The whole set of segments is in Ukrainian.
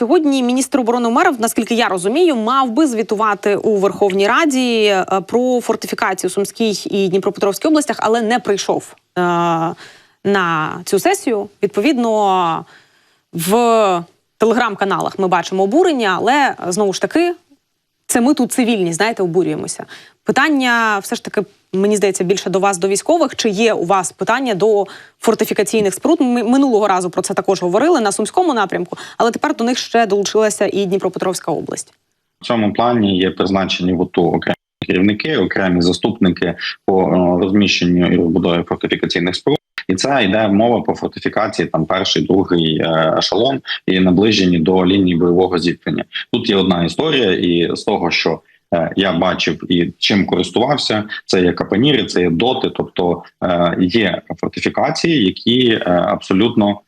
сьогодні міністр оборони Умеров, наскільки я розумію, мав би звітувати у Верховній Раді е, про фортифікацію Сумській і Дніпропетровській областях, але не прийшов е, на цю сесію. Відповідно, в телеграм-каналах ми бачимо обурення, але знову ж таки, це ми тут цивільні, знаєте, обурюємося. Питання все ж таки, мені здається, більше до вас, до військових. Чи є у вас питання до фортифікаційних споруд? Ми минулого разу про це також говорили на сумському напрямку, але тепер до них ще долучилася і Дніпропетровська область. В цьому плані є призначені в ОТУ окремі керівники, окремі заступники по е, розміщенню і розбудові фортифікаційних споруд. І це йде мова по фортифікації там перший, другий е, ешелон і наближені до лінії бойового зіткнення. Тут є одна історія, і з того, що е, я бачив і чим користувався, це є капаніри, це є доти, тобто е, є фортифікації, які абсолютно.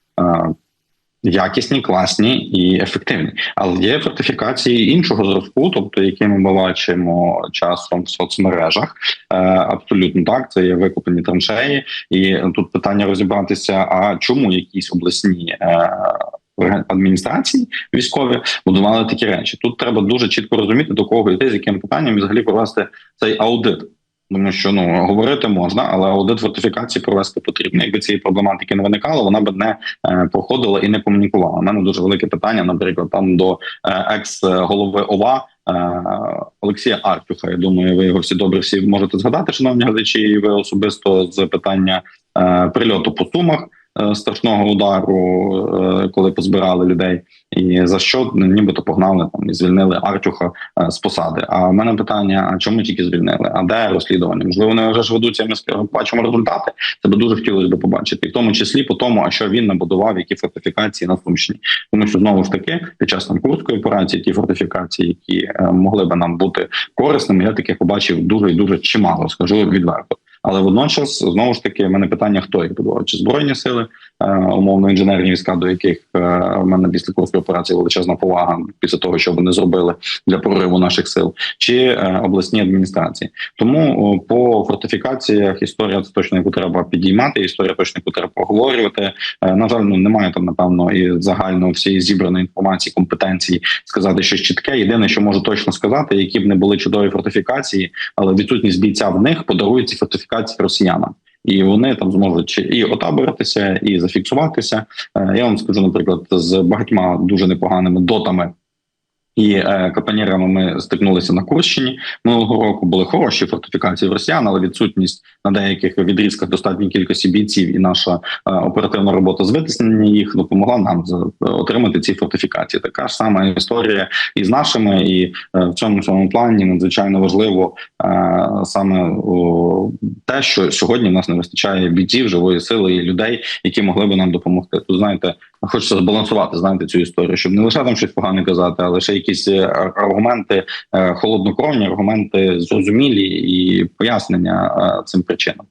Якісні, класні і ефективні, але є фортифікації іншого зразку, тобто які ми бачимо часом в соцмережах. Е, абсолютно так, це є викуплені траншеї, і тут питання розібратися: а чому якісь обласні е, адміністрації військові будували такі речі? Тут треба дуже чітко розуміти до кого йти, з яким питанням і взагалі провести цей аудит. Тому що ну говорити можна, але аудит фортифікації провести потрібно. Якби цієї проблематики не виникало, вона б не е, проходила і не комунікувала. У мене дуже велике питання, наприклад, там до е, екс голови ОВА е, Олексія Артюха. Я думаю, ви його всі добре всі можете згадати, шановні глядачі, і ви особисто з питання прильоту по сумах. Е, Страшного удару, е, коли позбирали людей, і за що нібито погнали там і звільнили Артюха е, з посади. А в мене питання: а чому тільки звільнили? А де розслідування? Можливо, вони вже ж ведуться. Ми бачимо результати. Це би дуже хотілося б побачити, і в тому числі по тому, а що він набудував, які фортифікації на Сумщині. Тому що знову ж таки під час там курської операції ті фортифікації, які могли би нам бути корисними, я таких побачив дуже і дуже чимало. Скажу відверто. Але водночас знову ж таки в мене питання: хто їх будував? Чи збройні сили, е, умовно інженерні війська, до яких е, в мене після курської операції величезна повага після того, що вони зробили для прориву наших сил, чи е, обласні адміністрації. Тому по фортифікаціях історія це точно яку треба підіймати. Історія точно яку треба проговорювати. На жаль, ну немає там напевно і загально всієї зібраної інформації, компетенції сказати щось чітке. Єдине, що можу точно сказати, які б не були чудові фортифікації, але відсутність бійця в них подарує ці фортифікації росіянам. І вони там зможуть і отаборитися, і зафіксуватися. Е, Я вам скажу, наприклад, з багатьма дуже непоганими дотами і е, капанірами ми стикнулися на Курщині минулого року. Були хороші фортифікації в росіян, але відсутність на деяких відрізках достатньої кількості бійців і наша е, оперативна робота з витиснення їх допомогла нам отримати ці фортифікації. Така ж сама історія і з нашими, і е, в цьому цьому плані надзвичайно важливо е, саме о, те, що сьогодні в нас не вистачає бійців, живої сили і людей, які могли би нам допомогти. Тут знаєте, хочеться збалансувати знаєте цю історію, щоб не лише там щось погане казати, але ще якісь е, аргументи е, холоднокровні, аргументи зрозумілі і пояснення е, цим причинам.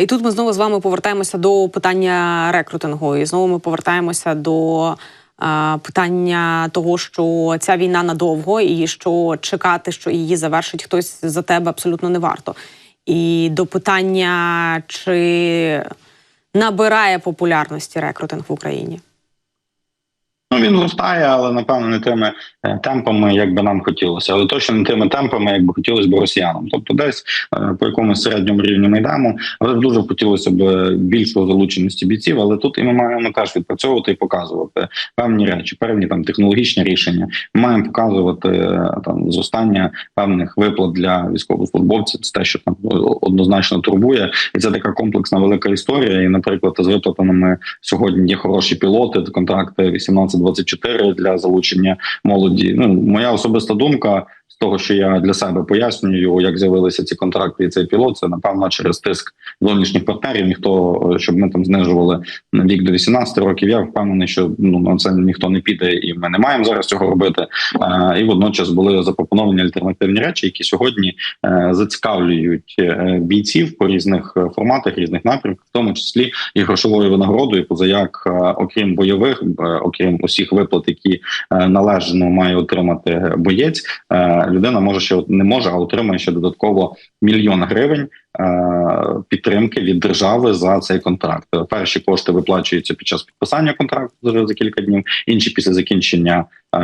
І тут ми знову з вами повертаємося до питання рекрутингу, і знову ми повертаємося до питання того, що ця війна надовго, і що чекати, що її завершить хтось за тебе абсолютно не варто. І до питання, чи набирає популярності рекрутинг в Україні. Ну він зростає, але напевно не тими е, темпами, як би нам хотілося, але точно не тими темпами, як би хотілося б росіянам. Тобто, десь е, по якомусь середньому рівні ми йдемо, але дуже хотілося б більшої залученості бійців. Але тут і ми маємо теж відпрацьовувати і показувати певні речі, певні там технологічні рішення. Ми маємо показувати е, там зростання певних виплат для військовослужбовців. Це те, що там однозначно турбує, і це така комплексна велика історія. І, наприклад, з виплатами сьогодні є хороші пілоти, контракти 18-24 для залучення молоді. Ну моя особиста думка. З того, що я для себе пояснюю, як з'явилися ці контракти, і цей пілот, це напевно через тиск зовнішніх партнерів. Ніхто е, щоб ми там знижували вік до 18 років. Я впевнений, що ну на це ніхто не піде, і ми не маємо зараз цього робити. Е, і водночас були запропоновані альтернативні речі, які сьогодні е, зацікавлюють бійців по різних форматах, різних напрямках, в тому числі і грошовою винагородою, позаяк, окрім бойових, окрім усіх виплат, які належно має отримати боєць. Людина може ще не може, а отримає ще додатково мільйон гривень е, підтримки від держави за цей контракт. Перші кошти виплачуються під час підписання контракту за, кілька днів, інші після закінчення е,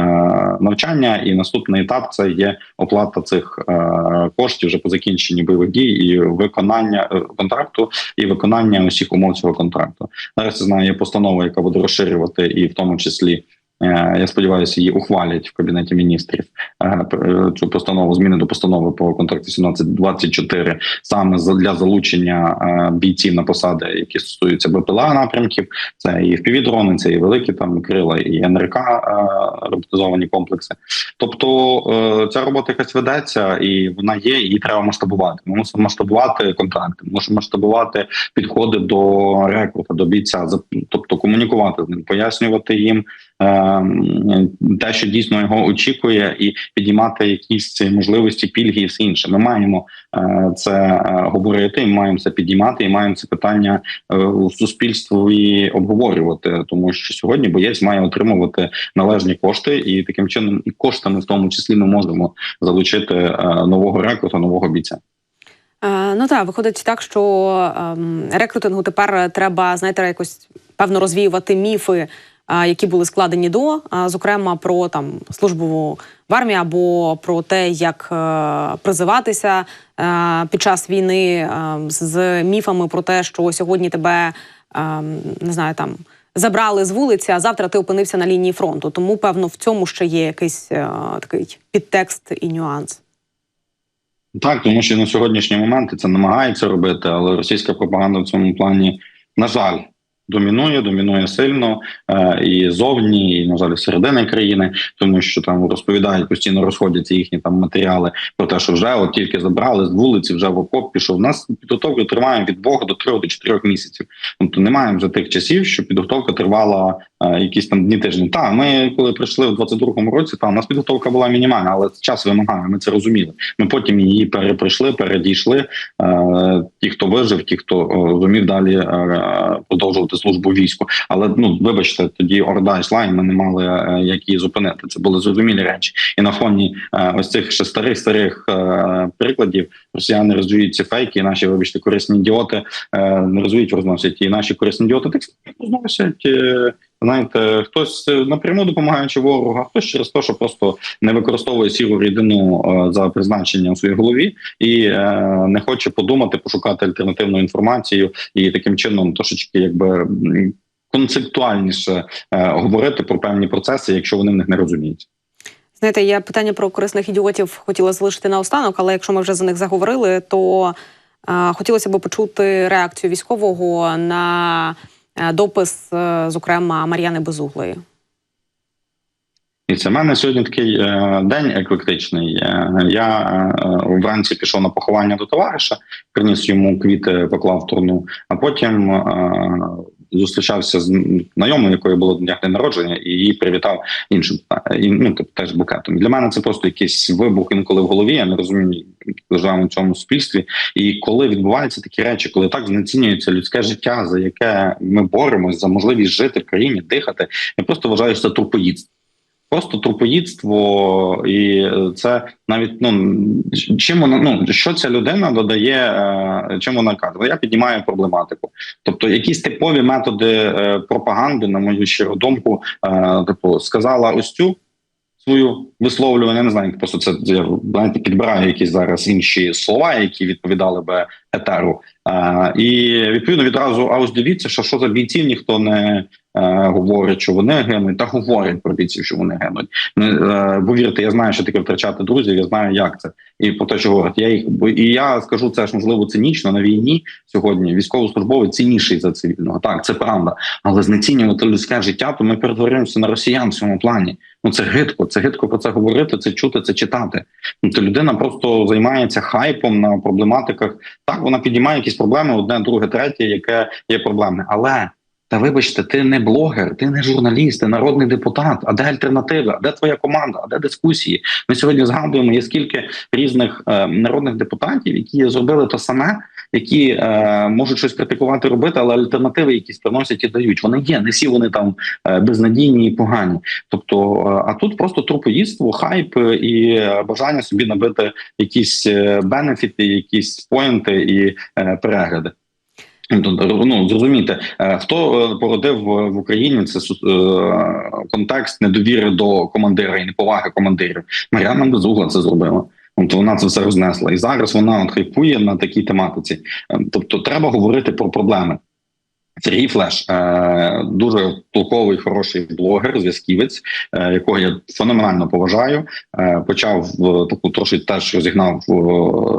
навчання. І наступний етап це є оплата цих е, коштів вже по закінченні бойових дій і виконання контракту і виконання усіх умов цього контракту. Зараз я знаю, є постанова, яка буде розширювати, і в тому числі. Е, Я сподіваюся, її ухвалять в кабінеті міністрів е, цю постанову зміни до постанови по контракті 1724 саме для залучення е, бійців на посади, які стосуються БПЛА напрямків. Це і впівдрони, це і великі там крила, і НРК е, роботизовані комплекси. Тобто е, ця робота якась ведеться, і вона є. Її треба масштабувати. Ми мусимо масштабувати контракти, мусимо масштабувати підходи до рекрута, до бійця, тобто комунікувати з ним, пояснювати їм е, те, що дійсно його очікує, і підіймати якісь можливості, пільги і все інше. Ми маємо е, це е, говорити, і маємо це підіймати, і маємо це питання е, у суспільстві обговорювати, тому що сьогодні боєць має отримувати належні кошти, і таким чином і коштами, в тому числі, ми можемо залучити е, нового рекрута, нового бійця. Е, Ну так, виходить так, що ем, рекрутингу тепер треба, знаєте, якось певно розвіювати міфи, е, які були складені до, зокрема про там службу в армії або про те, як е, призиватися е, під час війни, е, з міфами про те, що сьогодні тебе не знаю там. Забрали з вулиці, а завтра ти опинився на лінії фронту. Тому, певно, в цьому ще є якийсь е, такий підтекст і нюанс. Так, тому що на сьогоднішній момент це намагається робити, але російська пропаганда в цьому плані, на жаль, домінує, домінує сильно е, і зовні, і на жаль, середини країни, тому що там розповідають постійно розходяться їхні там матеріали про те, що вже от тільки забрали з вулиці, вже в окоп пішов. У нас підготовка триває від двох до трьох до чотирьох місяців. Тобто немає вже тих часів, що підготовка тривала е, якісь там дні тижні. Та ми коли прийшли в 22-му році, та у нас підготовка була мінімальна, але час вимагає. Ми це розуміли. Ми потім її переприйшли, передійшли. Е, ті, хто вижив, ті, хто зумів далі продовжувати службу війську. Але ну вибачте, тоді орда йшла, ми не мали е, як її зупинити. Це були зрозумілі речі. І на фоні е, ось цих ще старих старих е, прикладів росіяни розвіють ці фейки, і наші вибачте корисні ідіоти е, не розвіють, розносять. І наші корисні ідіоти так розносять. Е, Знаєте, хтось е, напряму допомагаючи ворогу, а хтось через те, що просто не використовує сіру рідину е, за призначенням у своїй голові і е, не хоче подумати, пошукати альтернативну інформацію і таким чином трошечки якби концептуальніше говорити про певні процеси, якщо вони в них не розуміють. Знаєте, я питання про корисних ідіотів хотіла залишити наостанок, але якщо ми вже за них заговорили, то е, хотілося б почути реакцію військового на допис, е, зокрема Мар'яни Безуглої. І це мене сьогодні такий е, день еклектичний. Е, я е, вранці пішов на поховання до товариша, приніс йому квіти, поклав турну, а потім е, зустрічався з знайомою, якої було дня день народження, і її привітав іншим і, ну, тобто, теж букетом. Для мене це просто якийсь вибух інколи в голові. Я не розумію, живемо в цьому суспільстві. І коли відбуваються такі речі, коли так знецінюється людське життя, за яке ми боремось, за можливість жити в країні, дихати, я просто вважаю, це трупоїдство. Просто трупоїдство, і це навіть ну чим вона ну що ця людина додає, е, чим вона каже? Я піднімаю проблематику. Тобто, якісь типові методи е, пропаганди, на мою щиру думку, е, типу сказала ось цю свою висловлювання. Не знаю, просто це я знаєте, підбираю якісь зараз інші слова, які відповідали би етеру. Е, і відповідно відразу а ось дивіться, що що за бійців ніхто не е, говорить, що вони гинуть, та говорять про бійців, що вони гинуть. Не е, повірте, я знаю, що таке втрачати друзів. Я знаю, як це, і про те, що говорять. Я їх бо і я скажу це ж можливо цинічно на війні сьогодні. Військовослужбовець цінніший за цивільного. Так, це правда, але знецінювати людське життя, то ми перетворюємося на росіян в цьому плані. Ну це гидко, це гидко про це говорити, це чути, це читати. Ну то людина просто займається хайпом на проблематиках. Так, вона підіймає якісь проблеми, одне, друге, третє, яке є проблемне. Але та вибачте, ти не блогер, ти не журналіст, ти народний депутат. А де альтернатива? А де твоя команда? А де дискусії? Ми сьогодні згадуємо є скільки різних е, народних депутатів, які зробили те саме, які е, можуть щось критикувати, робити, але альтернативи, якісь приносять і дають. Вони є, не всі вони там е, безнадійні і погані. Тобто, е, а тут просто трупоїдство, хайп і е, бажання собі набити якісь бенефіти, якісь поінти і е, перегляди. Тобто, Ну зрозумійте, хто породив в Україні це контекст недовіри до командира і неповаги командирів. Мар'яна Безугла це зробила. От вона це все рознесла, і зараз вона от хайпує на такій тематиці. Е, Тобто, треба говорити про проблеми. Сергій Флеш е, дуже толковий, хороший блогер, зв'язківець, е, якого я феноменально поважаю. Е, почав таку трошки теж розігнав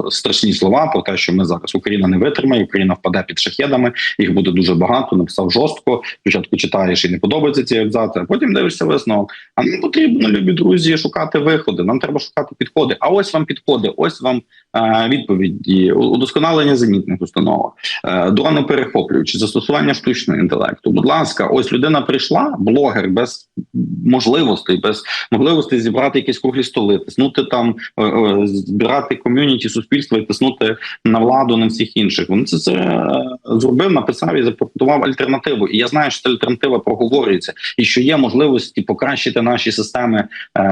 страшні слова про те, що ми зараз Україна не витримає, Україна впаде під шахедами. Їх буде дуже багато. Написав жорстко. Спочатку читаєш і не подобається ці абзаци, а потім дивишся висновок. А нам потрібно, любі друзі, шукати виходи. Нам треба шукати підходи. А ось вам підходи, ось вам відповіді, удосконалення зенітних установок, дрони перехоплюючі, застосування штучного інтелекту. Будь ласка, ось людина прийшла, блогер без можливостей, без можливостей зібрати якісь круглі столи, тиснути там, е, е, збирати ком'юніті, суспільство і тиснути на владу, на всіх інших. Він це, це е, зробив, написав і запропонував альтернативу. І я знаю, що ця альтернатива проговорюється, і що є можливості покращити наші системи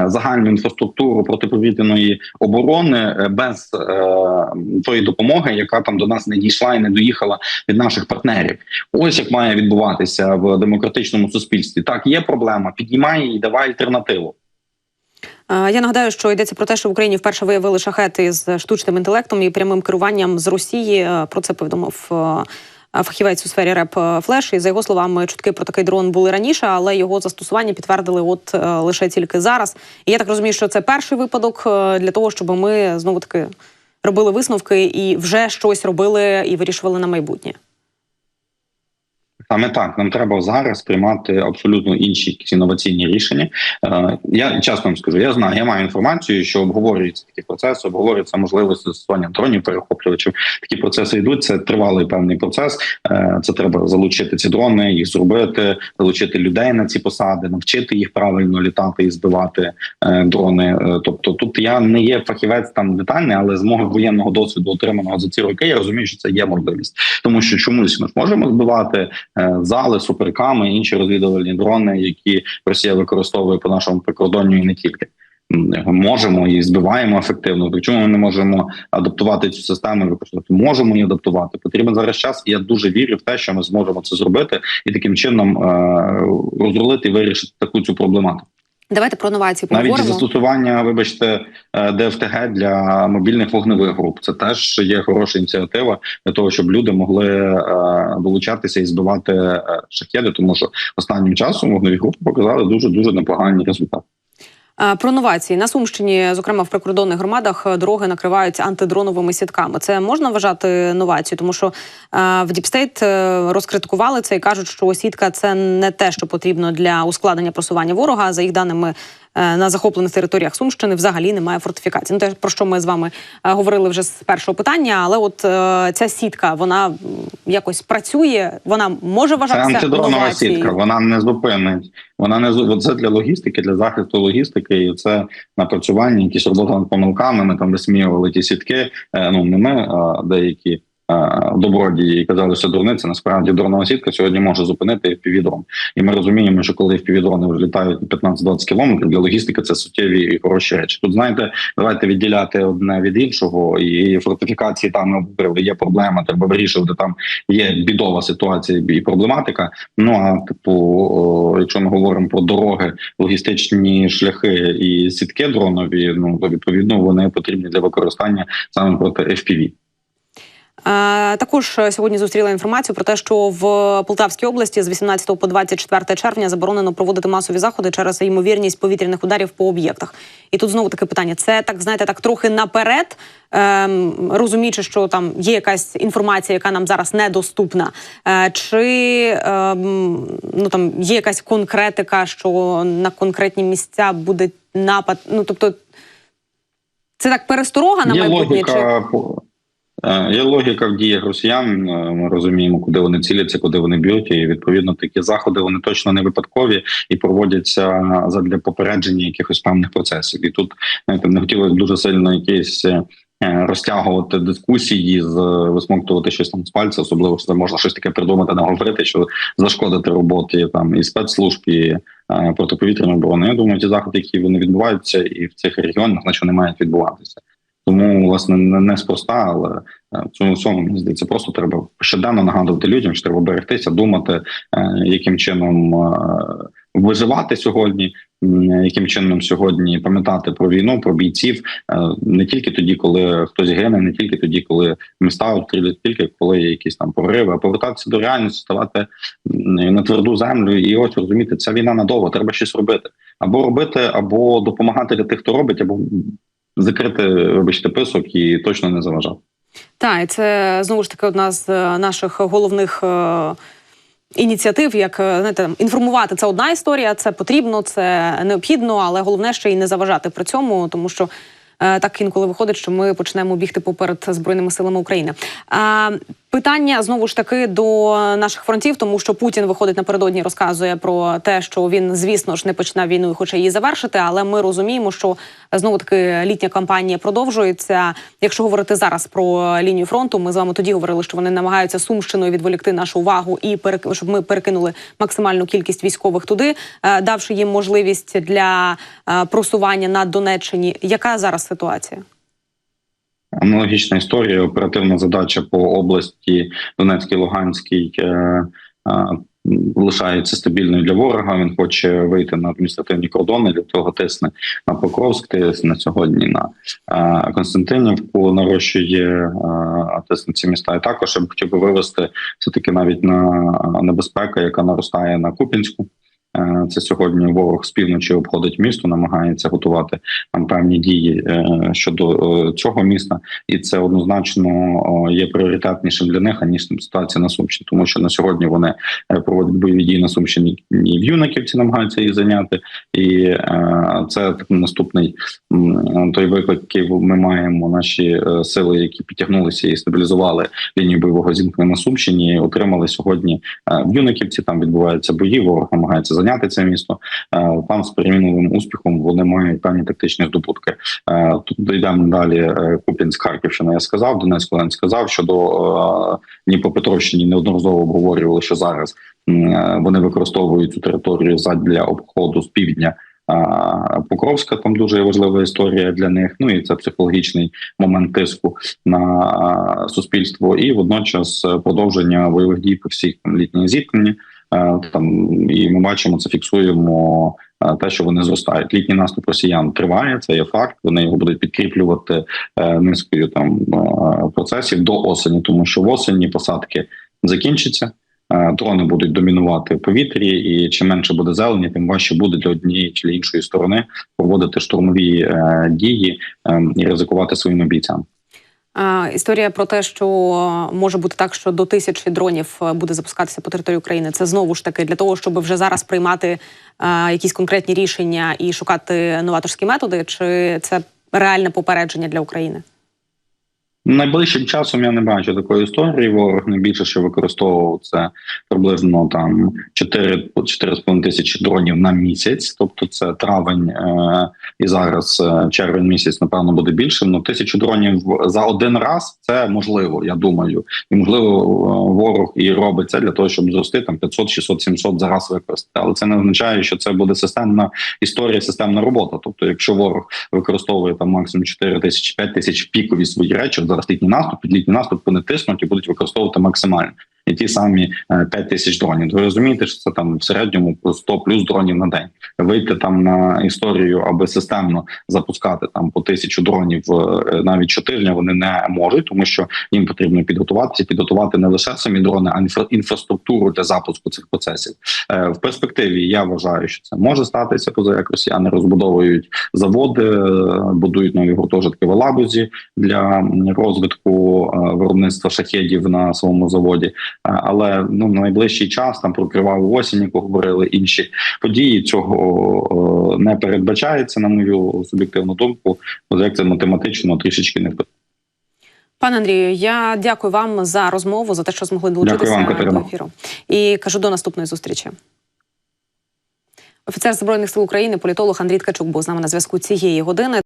загальну інфраструктуру протиповітряної оборони без тої допомоги, яка там до нас не дійшла і не доїхала від наших партнерів. Ось як має відбуватися в демократичному суспільстві. Так, є проблема, піднімай її, давай альтернативу. Я нагадаю, що йдеться про те, що в Україні вперше виявили шахети з штучним інтелектом і прямим керуванням з Росії. Про це повідомив фахівець у сфері РЕП Флеш. І за його словами, чутки про такий дрон були раніше, але його застосування підтвердили от е, лише тільки зараз. І я так розумію, що це перший випадок для того, щоб ми знову таки робили висновки і вже щось робили і вирішували на майбутнє. Саме так нам треба зараз приймати абсолютно інші якісь інноваційні рішення. Е, я чесно вам скажу, я знаю, я маю інформацію, що обговорюються такі процеси, обговорюються можливості застосування дронів перехоплювачів. Такі процеси йдуть. Це тривалий певний процес. Е, це треба залучити ці дрони, їх зробити, залучити людей на ці посади, навчити їх правильно літати і збивати е, дрони. Тобто, тут я не є фахівець там детальний, але з мого воєнного досвіду, отриманого за ці роки, я розумію, що це є можливість, тому що чомусь ми ж можемо збивати зали, суперками, інші розвідувальні дрони, які Росія використовує по нашому прикордонню і не тільки. Можемо і збиваємо ефективно. То чому ми не можемо адаптувати цю систему? Використовувати можемо її адаптувати. Потрібен зараз час. І я дуже вірю в те, що ми зможемо це зробити і таким чином е- розрулити і вирішити таку цю проблематику. Давайте про новації Навіть застосування, вибачте, е, ДФТГ для мобільних вогневих груп. Це теж є хороша ініціатива для того, щоб люди могли е, долучатися і збивати е, шахеди, тому що останнім часом вогневі групи показали дуже дуже непогані результати. Е, Про новації на Сумщині, зокрема в прикордонних громадах, е, дороги накриваються антидроновими сітками. Це можна вважати новацією, тому що е, в Діпстейт розкритикували це і кажуть, що сітка це не те, що потрібно для ускладнення просування ворога. За їх даними. Е, На захоплених територіях Сумщини взагалі немає фортифікацій. Ну, те, про що ми з вами е, говорили вже з першого питання. Але от е, ця сітка вона якось працює, вона може Це вважатися антидронова сітка. Вона не зупинить. Вона не це для логістики, для захисту логістики, і це напрацювання, якісь роботи над помилками. Ми там висміювали ті сітки. Ну не ми, а деякі. Е, Добродії і казали, що дурниця насправді дронова сітка сьогодні може зупинити півдрон. І ми розуміємо, що коли впівдрони літають 15-20 кілометрів, для логістики це суттєві і хороші речі. Тут знаєте, давайте відділяти одне від іншого, і фортифікації там є проблема, треба вирішувати. Там є бідова ситуація і проблематика. Ну а типу, якщо ми говоримо про дороги, логістичні шляхи і сітки дронові, ну то відповідно вони потрібні для використання саме проти FPV. Е, Також сьогодні зустріла інформацію про те, що в Полтавській області з 18 по 24 червня заборонено проводити масові заходи через ймовірність повітряних ударів по об'єктах. І тут знову таке питання: це так знаєте, так трохи наперед, ем, розуміючи, що там є якась інформація, яка нам зараз недоступна, е, чи ем, ну там є якась конкретика, що на конкретні місця буде напад. Ну тобто, це так пересторога на Є майбутнє. Логіка е, є логіка в діях росіян. е, Ми розуміємо, куди вони ціляться, куди вони б'ють. І відповідно такі заходи вони точно не випадкові і проводяться задля попередження якихось певних процесів. І тут знаєте, не хотілося дуже сильно якісь. е, е, розтягувати дискусії, з висмоктувати щось там з пальця, особливо що можна щось таке придумати, не говорити, що зашкодити роботі там і спецслужб, і е, протиповітряної оборони. Я думаю, ті заходи, які вони відбуваються, і в цих регіонах, значить вони мають відбуватися. Тому власне не неспроста, але е, в цьому всьому мені здається, просто треба щоденно нагадувати людям, що треба берегтися, думати, е, яким чином е, виживати сьогодні, яким чином сьогодні пам'ятати про війну, про бійців не тільки тоді, коли хтось гине, не тільки тоді, коли міста обстрілюють, тільки коли є якісь там пориви, а повертатися до реальності, ставати на тверду землю і ось розуміти, ця війна надовго, треба щось робити. Або робити, або допомагати для тих, хто робить, або закрити, вибачте, писок і точно не заважав. Так, і це знову ж таки одна з е, наших головних е, ініціатив, як е, знаєте, інформувати це одна історія, це потрібно, це необхідно, але головне ще й не заважати при цьому, тому що. е, Так інколи виходить, що ми почнемо бігти поперед збройними силами України. А, питання знову ж таки до наших фронтів, тому що Путін виходить напередодні, розказує про те, що він, звісно ж, не починав війну і хоче її завершити. Але ми розуміємо, що знову таки літня кампанія продовжується. Якщо говорити зараз про лінію фронту, ми з вами тоді говорили, що вони намагаються сумщиною відволікти нашу увагу і перек- щоб ми перекинули максимальну кількість військових туди, е, давши їм можливість для е, просування на Донеччині. Яка зараз ситуація? Аналогічна історія. Оперативна задача по області Донецькій, Луганській е, е, лишається стабільною для ворога. Він хоче вийти на адміністративні кордони. Для того тисне на Покровськ, тисне сьогодні на е, Константинівку, нарощує е, тисне ці міста. І також я хотів би вивести все таки навіть на небезпека, яка наростає на Купінську. Е, Це сьогодні ворог з півночі обходить місто, намагається готувати там певні дії е, щодо е, цього міста, і це однозначно є пріоритетнішим для них аніж там ситуація на Сумщині, тому що на сьогодні вони проводять бойові дії на Сумщині і в Юнаківці намагаються її зайняти, і це наступний той виклик, який ми маємо. Наші сили, які підтягнулися і стабілізували лінію бойового зіткнення на Сумщині, отримали сьогодні в Юнаківці. Там відбуваються бої. Ворог намагається зайняти це місто. Е, Там з перемінливим успіхом вони мають певні тактичні здобутки. Е, Тут дійдемо далі. е, Куп'янськ, Харківщина. Я сказав, Донецьк Луганськ сказав щодо е, Дніпропетровщини. Неодноразово обговорювали, що зараз вони використовують цю територію задля обходу з півдня. Покровська там дуже важлива історія для них. Ну і це психологічний момент тиску на суспільство, і водночас продовження бойових дій по всіх там літніх зіткненні. Е, Там і ми бачимо це, фіксуємо е, те, що вони зростають. Літній наступ росіян триває. Це є факт. Вони його будуть підкріплювати е, низкою там процесів до осені, тому що в осені посадки закінчаться. Дрони будуть домінувати в повітрі, і чим менше буде зелені, тим важче буде для однієї чи іншої сторони проводити штурмові дії е, і ризикувати своїми бійцями. А, історія про те, що може бути так, що до тисячі дронів е, буде запускатися по території України. Це знову ж таки для того, щоб вже зараз приймати якісь конкретні рішення і шукати новаторські методи, чи це реальне попередження для України? Найближчим часом я не бачу такої історії. Ворог найбільше, що використовував це приблизно там 4 4,5 тисячі дронів на місяць. Тобто це травень е- і зараз е, червень місяць, напевно, буде більшим. Ну тисячу дронів за один раз це можливо. Я думаю, і можливо е, ворог і робить це для того, щоб зрости там 500, 600, 700 за раз використати. Але це не означає, що це буде системна історія, системна робота. Тобто, якщо ворог використовує там максимум 4 тисячі, 5 тисяч пікові свої речі, зараз літній наступ, під літній наступ вони тиснуть і будуть використовувати максимально. І ті самі е, 5 тисяч дронів. Ви розумієте, що це там в середньому по 100 плюс дронів на день. Вийти там на історію, аби системно запускати там по тисячу дронів е, навіть щотижня вони не можуть, тому що їм потрібно підготуватися, підготувати не лише самі дрони, а інфра- інфраструктуру для запуску цих процесів. Е, В перспективі я вважаю, що це може статися, поза як росіяни розбудовують заводи, е, будують нові гуртожитки в Алабузі для розвитку е, виробництва шахедів на своєму заводі. Але ну на найближчий час там про криваву осінь, яку говорили інші події. Цього не передбачається, на мою суб'єктивну думку. Бо як це математично трішечки не. Пане Андрію, я дякую вам за розмову, за те, що змогли долучитися вам, до ефіру. І кажу до наступної зустрічі. Офіцер збройних сил України, політолог Андрій Ткачук був з нами на зв'язку цієї години.